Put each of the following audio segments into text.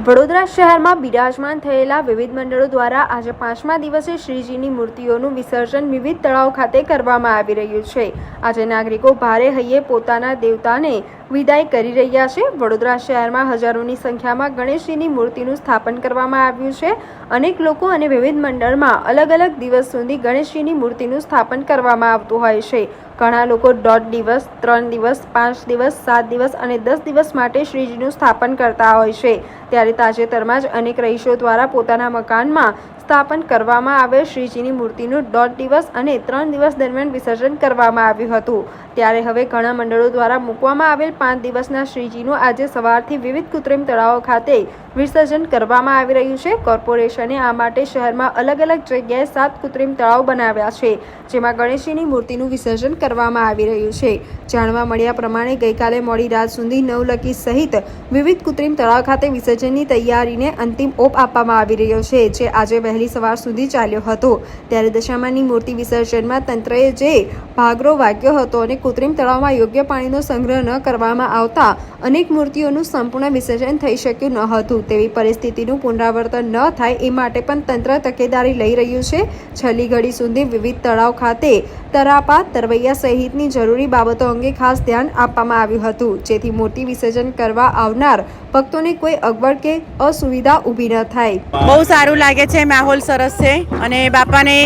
વડોદરા શહેરમાં બિરાજમાન થયેલા વિવિધ મંડળો દ્વારા આજે પાંચમા દિવસે શ્રીજીની મૂર્તિઓનું વિસર્જન વિવિધ તળાવ ખાતે કરવામાં આવી રહ્યું છે. આજે નાગરિકો ભારે હૈયે પોતાના દેવતાને વિદાય કરી રહ્યા છે. વડોદરા શહેરમાં હજારોની સંખ્યામાં ગણેશજીની મૂર્તિનું સ્થાપન કરવામાં આવ્યું છે. અનેક લોકો અને વિવિધ મંડળમાં અલગ અલગ દિવસ સુધી ગણેશજીની મૂર્તિનું સ્થાપન કરવામાં આવતું હોય છે. ઘણા લોકો દોઢ દિવસ, ત્રણ દિવસ, પાંચ દિવસ, સાત દિવસ અને દસ દિવસ માટે શ્રીજીનું સ્થાપન કરતા હોય છે. ત્યારે તાજેતરમાં જ અનેક રહીશો દ્વારા પોતાના મકાનમાં સ્થાપન કરવામાં આવેલ શ્રીજીની મૂર્તિનું દોઢ દિવસ અને ત્રણ દિવસ દરમિયાન વિસર્જન કરવામાં આવ્યું હતું. ત્યારે હવે ઘણા મંડળો દ્વારા મૂકવામાં આવેલ પાંચ દિવસના શ્રીજીનું આજે સવારથી વિવિધ કૃત્રિમ તળાવો ખાતે વિસર્જન કરવામાં આવી રહ્યું છે. કોર્પોરેશને આ માટે શહેરમાં અલગ અલગ જગ્યાએ સાત કૃત્રિમ તળાવ બનાવ્યા છે, જેમાં ગણેશજીની મૂર્તિનું વિસર્જન કરવામાં આવી રહ્યું છે. જાણવા મળ્યા પ્રમાણે ગઈકાલે મોડી રાત સુધી નવલકી સહિત વિવિધ કૃત્રિમ તળાવ ખાતે વિસર્જનની તૈયારીને અંતિમ ઓપ આપવામાં આવી રહ્યો છે, જે આજે વહેલી સવાર સુધી ચાલ્યો હતો. ત્યારે દશામાની મૂર્તિ વિસર્જનમાં તંત્રએ જે ભાગરો વાગ્યો હતો અને કૃત્રિમ તળાવમાં યોગ્ય પાણીનો સંગ્રહ ન કરવામાં આવતા અનેક મૂર્તિઓનું સંપૂર્ણ વિસર્જન થઈ શક્યું ન હતું. તેવી પરિસ્થિતિનું પુનરાવર્તન ન થાય એ માટે પણ તંત્ર તકેદારી લઈ રહ્યું છે. છેલ્લી ઘડી સુધી વિવિધ તળાવ ખાતે તરાપા તરવૈયા સહિતની જરૂરી બાબતો અંગે ખાસ ધ્યાન આપવામાં આવ્યું હતું. જેથી મૂર્તિ વિસર્જન કરવા આવનાર ભક્તોને કોઈ અગવડ કે અસુવિધા ઊભી ન થાય. બહુ સારું લાગે છે, માહોલ સરસ છે અને બાપાને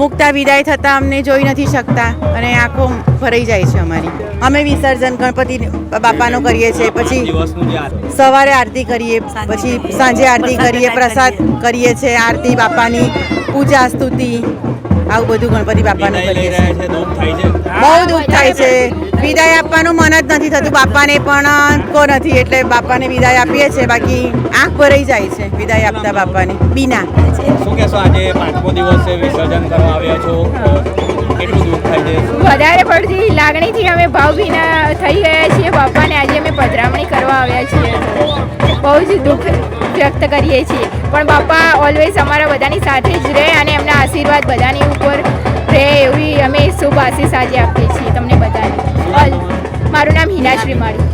મુકતા, વિદાય થતાં અમને જોઈ નથી શકતા અને આંખો ભરાઈ જાય છે અમારી. અમે વિસર્જન ગણપતિ બાપાનો કરીએ છીએ, પછી સવારે આરતી કરીએ, પછી સાંજે આરતી કરીએ, પ્રસાદ કરીએ છીએ, આરતી, બાપાની પૂજા, સ્તુતિ, આવું બધું ગણપતિ બાપાનું કરીએ છીએ. બહુ દુઃખ થાય છે. વિદાય આપવાનું મન જ નથી થતું. બાપાને પણ કો નથી. એટલે બાપાને વિદાય આપીએ છીએ. બાકી આંખ ભરાઈ જાય છે વિદાય આપતા બાપાને બીના. શું કહેશો આજે પાંચમો દિવસ વિસર્જન કરવા આવ્યા છો. કેટલું દુઃખ થાય છે? વધારે પડતી લાગણીથી અમે ભાવભીના થઈ ગયા છીએ. બાપાને આજે અમે પધરામણી કરવા આવ્યા છીએ. બહુ જ દુઃખ વ્યક્ત કરીએ છીએ. પણ બાપા ઓલવેઝ અમારા બધાની સાથે જ રહે અને એમના આશીર્વાદ બધાની ઉપર રહે એવી અમે શુભ આશીષ આજે આપીએ છીએ તમને ઓલ મારું નામ હિના માળી.